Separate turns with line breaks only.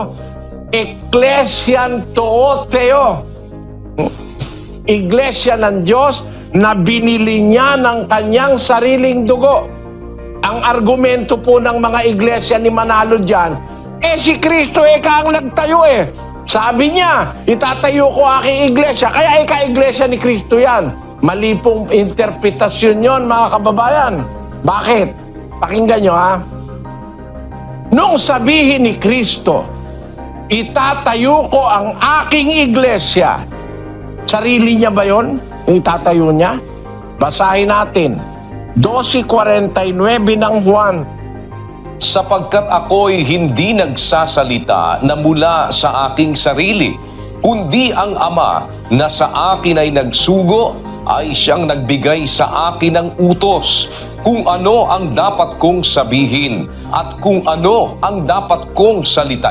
tayo eklesyan tooteo. Iglesia ng Diyos na binili niya ng kanyang sariling dugo. Ang argumento po ng mga iglesia ni Manalo dyan, eh si Kristo eka ang nagtayo eh. Sabi niya, itatayo ko aking iglesia, kaya eka iglesia ni Kristo yan. Mali pong interpretasyon yon mga kababayan. Bakit? Pakinggan nyo ha. Nung sabihin ni Kristo, itatayo ko ang aking iglesia, sarili niya ba yon? Itatayo niya? Basahin natin. 12.49 ng Juan.
sapagkat ako'y hindi nagsasalita na mula sa aking sarili, kundi ang Ama na sa akin ay nagsugo ay siyang nagbigay sa akin ng utos kung ano ang dapat kong sabihin at kung ano ang dapat kong salitain.